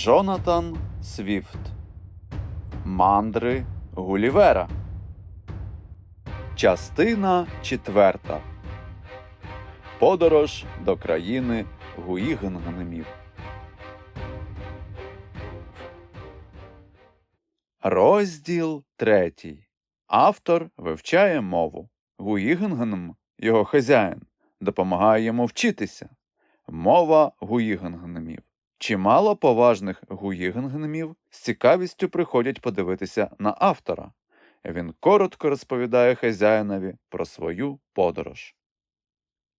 Джонатан Свіфт Мандри Гулівера. Частина четверта. Подорож до країни Гуїгенгнемів. Розділ третій. Автор вивчає мову. Гуїгенгнем, його хазяїн, допомагає йому вчитися. Мова гуїгенгнемів. Чимало поважних гуїгенгнемів з цікавістю приходять подивитися на автора. Він коротко розповідає хазяїнові про свою подорож.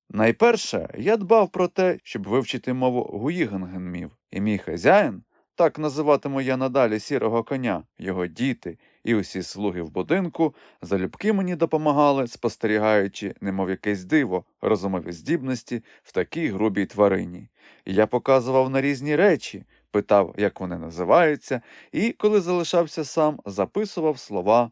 Найперше я дбав про те, щоб вивчити мову гуїгенгнемів, і мій хазяїн, так називатиму я надалі сірого коня, його діти і усі слуги в будинку, залюбки мені допомагали, спостерігаючи, немов якесь диво, розумові здібності в такій грубій тварині. Я показував на різні речі, питав, як вони називаються, і, коли залишався сам, записував слова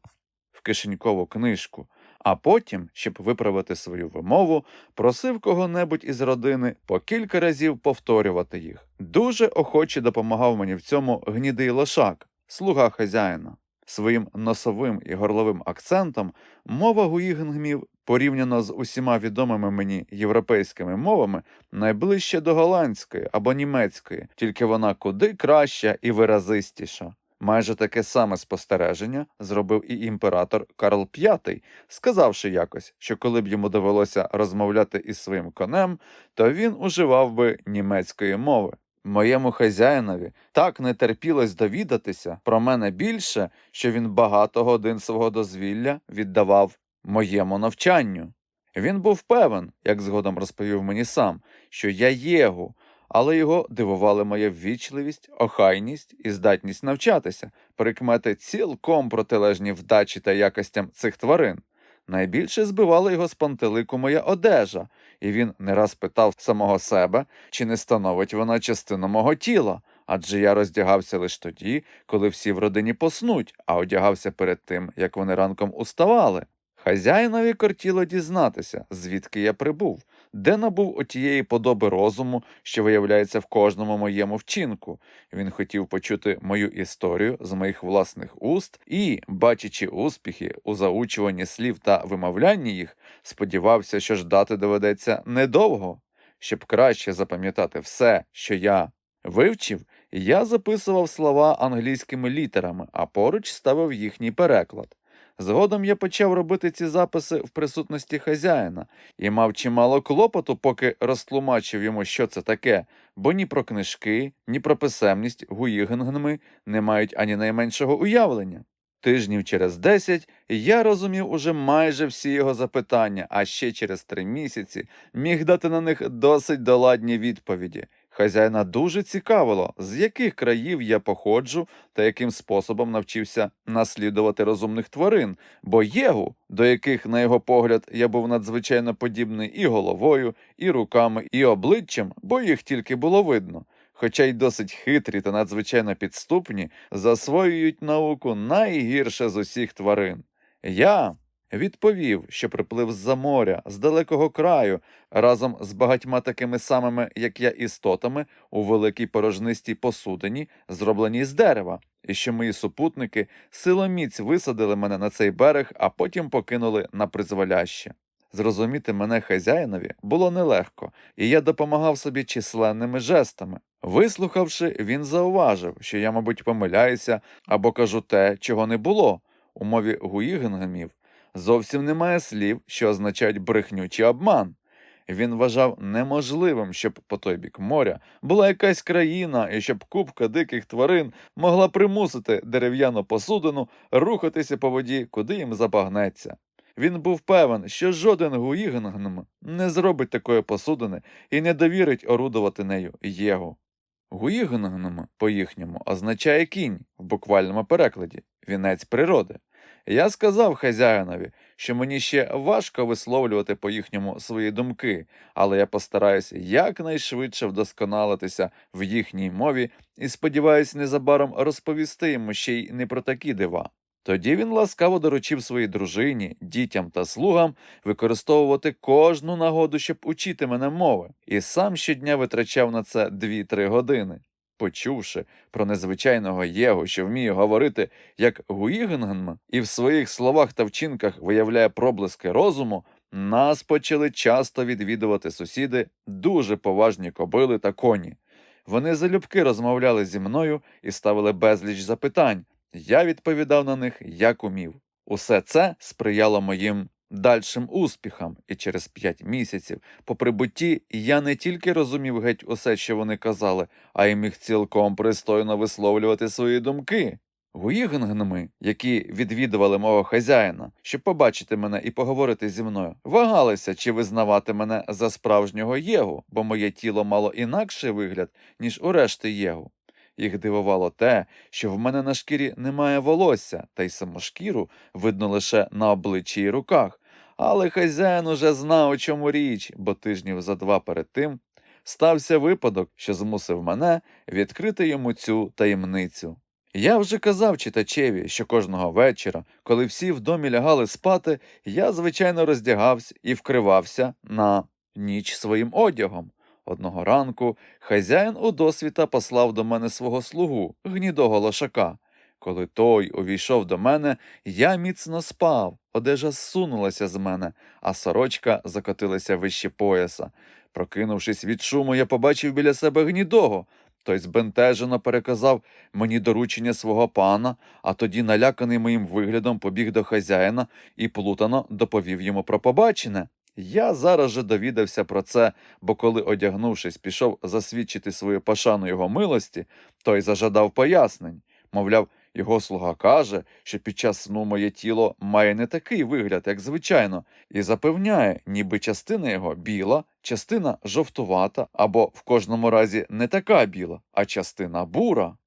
в кишенькову книжку, а потім, щоб виправити свою вимову, просив кого-небудь із родини по кілька разів повторювати їх. Дуже охоче допомагав мені в цьому гнідий лошак, слуга хазяїна. Своїм носовим і горловим акцентом мова гуїгенгмів, порівняно з усіма відомими мені європейськими мовами, найближче до голландської або німецької, тільки вона куди краща і виразистіша. Майже таке саме спостереження зробив і імператор Карл V, сказавши якось, що коли б йому довелося розмовляти із своїм конем, то він уживав би німецької мови. Моєму хазяїнові так не терпілось довідатися про мене більше, що він багато годин свого дозвілля віддавав моєму навчанню. Він був певен, як згодом розповів мені сам, що я єгу, але його дивували моя ввічливість, охайність і здатність навчатися, прикмети цілком протилежні вдачі та якостям цих тварин. Найбільше збивала його з пантелику моя одежа, і він не раз питав самого себе, чи не становить вона частину мого тіла, адже я роздягався лише тоді, коли всі в родині поснуть, а одягався перед тим, як вони ранком уставали. Хазяїнові кортіло дізнатися, звідки я прибув, де набув отієї подоби розуму, що виявляється в кожному моєму вчинку. Він хотів почути мою історію з моїх власних уст і, бачачи успіхи у заучуванні слів та вимовлянні їх, сподівався, що ждати доведеться недовго. Щоб краще запам'ятати все, що я вивчив, я записував слова англійськими літерами, а поруч ставив їхній переклад. Згодом я почав робити ці записи в присутності хазяїна і мав чимало клопоту, поки розтлумачив йому, що це таке, бо ні про книжки, ні про писемність гуїгенгнми не мають ані найменшого уявлення. Тижнів через десять я розумів уже майже всі його запитання, а ще через три місяці міг дати на них досить доладні відповіді. Хазяїна дуже цікавило, з яких країв я походжу та яким способом навчився наслідувати розумних тварин, бо єгу, до яких, на його погляд, я був надзвичайно подібний і головою, і руками, і обличчям, бо їх тільки було видно. Хоча й досить хитрі та надзвичайно підступні, засвоюють науку найгірше з усіх тварин. Я відповів, що приплив з-за моря, з далекого краю, разом з багатьма такими самими, як я, істотами у великій порожнистій посудині, зробленій з дерева, і що мої супутники силоміць висадили мене на цей берег, а потім покинули на призволяще. Зрозуміти мене хазяїнові було нелегко, і я допомагав собі численними жестами. Вислухавши, він зауважив, що я, мабуть, помиляюся або кажу те, чого не було. У мові гуїгенгемів зовсім немає слів, що означають брехню чи обман. Він вважав неможливим, щоб по той бік моря була якась країна, і щоб купка диких тварин могла примусити дерев'яну посудину рухатися по воді, куди їм забагнеться. Він був певен, що жоден гуїгенгном не зробить такої посудини і не довірить орудувати нею єгу. Гуїгенгном по-їхньому означає кінь в буквальному перекладі, вінець природи. Я сказав хазяїнові, що мені ще важко висловлювати по-їхньому свої думки, але я постараюся якнайшвидше вдосконалитися в їхній мові і сподіваюся незабаром розповісти йому ще й не про такі дива. Тоді він ласкаво доручив своїй дружині, дітям та слугам використовувати кожну нагоду, щоб учити мене мови, і сам щодня витрачав на це 2-3 години. Почувши про незвичайного Єгу, що вміє говорити як Гуїгенгн, і в своїх словах та вчинках виявляє проблиски розуму, нас почали часто відвідувати сусіди дуже поважні кобили та коні. Вони залюбки розмовляли зі мною і ставили безліч запитань. Я відповідав на них як умів. Усе це сприяло моїм дальшим успіхам, і через п'ять місяців по прибутті я не тільки розумів геть усе, що вони казали, а й міг цілком пристойно висловлювати свої думки. Гуїгенгнами, які відвідували мого хазяїна, щоб побачити мене і поговорити зі мною, вагалися, чи визнавати мене за справжнього єгу, бо моє тіло мало інакший вигляд, ніж у решти єгу. Їх дивувало те, що в мене на шкірі немає волосся, та й саму шкіру видно лише на обличчі й руках. Але хазяїн уже знав, у чому річ, бо тижнів за два перед тим стався випадок, що змусив мене відкрити йому цю таємницю. Я вже казав читачеві, що кожного вечора, коли всі в домі лягали спати, я, звичайно, роздягався і вкривався на ніч своїм одягом. Одного ранку хазяїн у досвіта послав до мене свого слугу, гнідого лошака. Коли той увійшов до мене, я міцно спав, одежа зсунулася з мене, а сорочка закотилася вище пояса. Прокинувшись від шуму, я побачив біля себе гнідого. Той збентежено переказав мені доручення свого пана, а тоді, наляканий моїм виглядом, побіг до хазяїна і плутано доповів йому про побачене. Я зараз же довідався про це, бо коли, одягнувшись, пішов засвідчити свою пошану його милості, той зажадав пояснень. Мовляв, його слуга каже, що під час сну моє тіло має не такий вигляд, як звичайно, і запевняє, ніби частина його біла, частина жовтувата, або в кожному разі не така біла, а частина бура.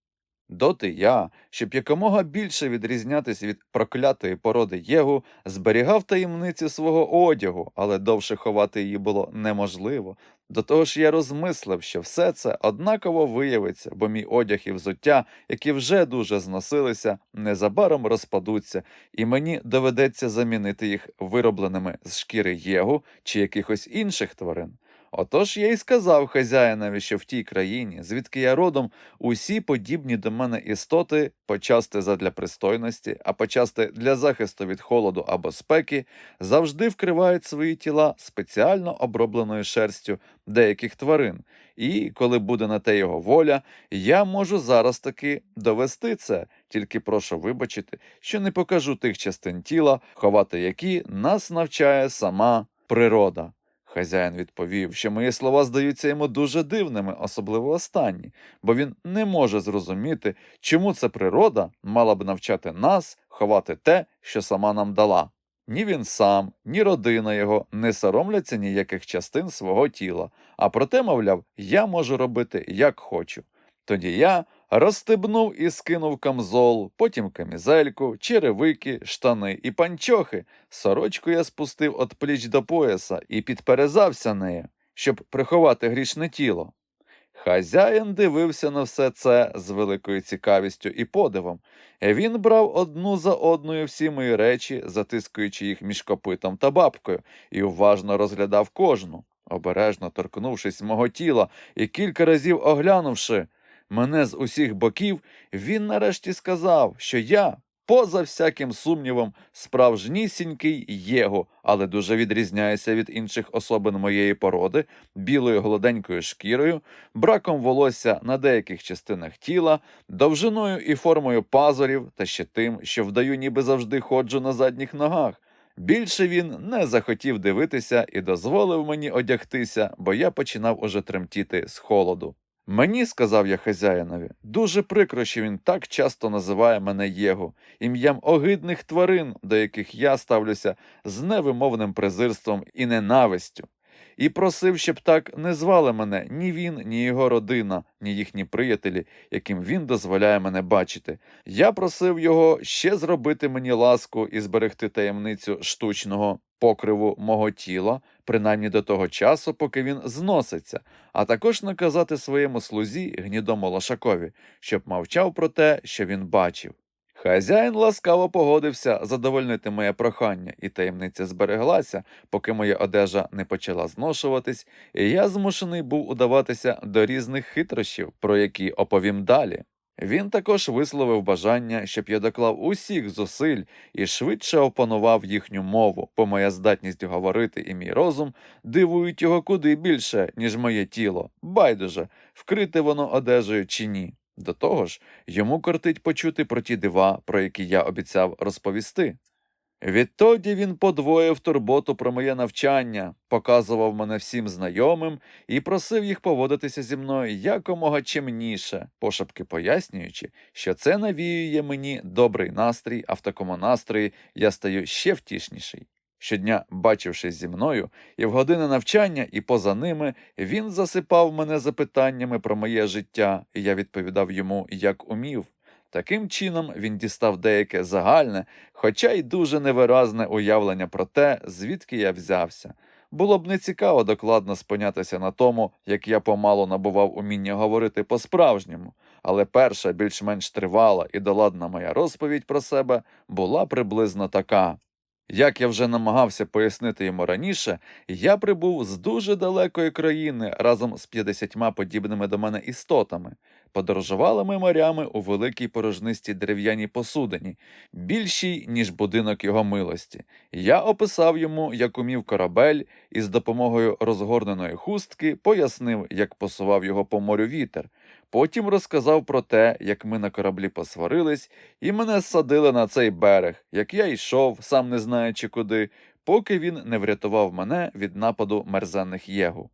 Доти я, щоб якомога більше відрізнятися від проклятої породи Єгу, зберігав таємниці свого одягу, але довше ховати її було неможливо. До того ж я розмислив, що все це однаково виявиться, бо мій одяг і взуття, які вже дуже зносилися, незабаром розпадуться, і мені доведеться замінити їх виробленими з шкіри Єгу чи якихось інших тварин. Отож я й сказав хазяїнові, що в тій країні, звідки я родом, усі подібні до мене істоти, почасти задля пристойності, а почасти для захисту від холоду або спеки, завжди вкривають свої тіла спеціально обробленою шерстю деяких тварин. І, коли буде на те його воля, я можу зараз таки довести це, тільки прошу вибачити, що не покажу тих частин тіла, ховати які нас навчає сама природа. Хазяїн відповів, що мої слова здаються йому дуже дивними, особливо останні, бо він не може зрозуміти, чому це природа мала б навчати нас ховати те, що сама нам дала. Ні він сам, ні родина його не соромляться ніяких частин свого тіла, а проте, мовляв, я можу робити як хочу. Тоді я розстебнув і скинув камзол, потім камізельку, черевики, штани і панчохи. Сорочку я спустив від пліч до пояса і підперезався нею, щоб приховати грішне тіло. Хазяїн дивився на все це з великою цікавістю і подивом. Він брав одну за одною всі мої речі, затискуючи їх між копитом та бабкою, і уважно розглядав кожну, обережно торкнувшись мого тіла і кілька разів оглянувши мене з усіх боків, він нарешті сказав, що я, поза всяким сумнівом, справжнісінький Єго, але дуже відрізняюся від інших особин моєї породи, білою голоденькою шкірою, браком волосся на деяких частинах тіла, довжиною і формою пазурів та ще тим, що вдаю, ніби завжди ходжу на задніх ногах. Більше він не захотів дивитися і дозволив мені одягтися, бо я починав уже тремтіти з холоду. Мені, сказав я хазяїнові, дуже прикро, що він так часто називає мене Єго, ім'ям огидних тварин, до яких я ставлюся з невимовним презирством і ненавистю, і просив, щоб так не звали мене ні він, ні його родина, ні їхні приятелі, яким він дозволяє мене бачити. Я просив його ще зробити мені ласку і зберегти таємницю штучного покриву мого тіла, принаймні до того часу, поки він зноситься, а також наказати своєму слузі гнідому лошакові, щоб мовчав про те, що він бачив. Хазяїн ласкаво погодився задовольнити моє прохання, і таємниця збереглася, поки моя одежа не почала зношуватись, і я змушений був удаватися до різних хитрощів, про які оповім далі. Він також висловив бажання, щоб я доклав усіх зусиль і швидше опанував їхню мову, бо моя здатність говорити і мій розум дивують його куди більше, ніж моє тіло. Байдуже, вкрите воно одежею чи ні. До того ж, йому кортить почути про ті дива, про які я обіцяв розповісти. Відтоді він подвоїв турботу про моє навчання, показував мене всім знайомим і просив їх поводитися зі мною якомога чемніше, пошепки пояснюючи, що це навіює мені добрий настрій, а в такому настрої я стаю ще втішніший. Щодня, бачившись зі мною, і в години навчання, і поза ними, він засипав мене запитаннями про моє життя, і я відповідав йому, як умів. Таким чином він дістав деяке загальне, хоча й дуже невиразне уявлення про те, звідки я взявся. Було б нецікаво докладно спинятися на тому, як я помалу набував уміння говорити по-справжньому, але перша, більш-менш тривала і доладна моя розповідь про себе була приблизно така. Як я вже намагався пояснити йому раніше, я прибув з дуже далекої країни разом з 50 подібними до мене істотами. Подорожували ми морями у великій порожнистій дерев'яній посудині, більшій, ніж будинок його милості. Я описав йому, як умів корабель, і з допомогою розгорненої хустки пояснив, як посував його по морю вітер. Потім розказав про те, як ми на кораблі посварились, і мене садили на цей берег, як я йшов, сам не знаючи куди, поки він не врятував мене від нападу мерзенних єгу.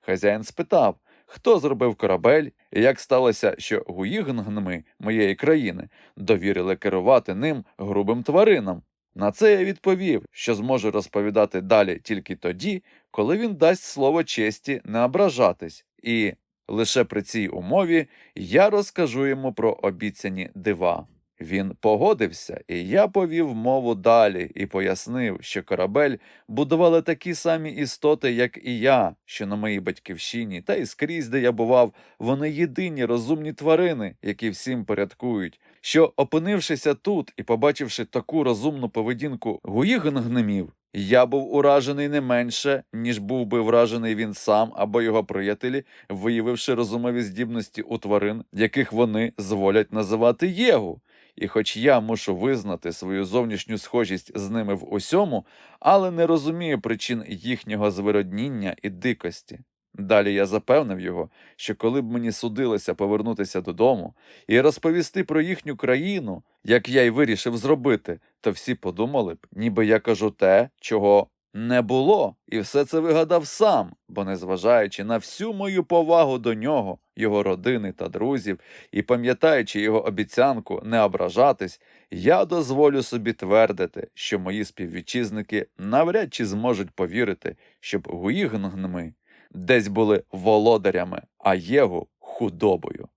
Хазяїн спитав, хто зробив корабель, і як сталося, що гуїгнгнми моєї країни довірили керувати ним грубим тваринам. На це я відповів, що зможу розповідати далі тільки тоді, коли він дасть слово честі не ображатись, і лише при цій умові я розкажу йому про обіцяні дива. Він погодився, і я повів мову далі і пояснив, що корабель будували такі самі істоти, як і я, що на моїй батьківщині, та й скрізь, де я бував, вони єдині розумні тварини, які всім порядкують. Що, опинившися тут і побачивши таку розумну поведінку гуїгнгнемів, я був уражений не менше, ніж був би вражений він сам або його приятелі, виявивши розумові здібності у тварин, яких вони зволять називати єгу. І хоч я мушу визнати свою зовнішню схожість з ними в усьому, але не розумію причин їхнього звиродніння і дикості. Далі я запевнив його, що коли б мені судилося повернутися додому і розповісти про їхню країну, як я й вирішив зробити, то всі подумали б, ніби я кажу те, чого не було, і все це вигадав сам, бо, незважаючи на всю мою повагу до нього, його родини та друзів, і пам'ятаючи його обіцянку не ображатись, я дозволю собі твердити, що мої співвітчизники навряд чи зможуть повірити, щоб гуїгнгнми десь були володарями, а Єгу худобою.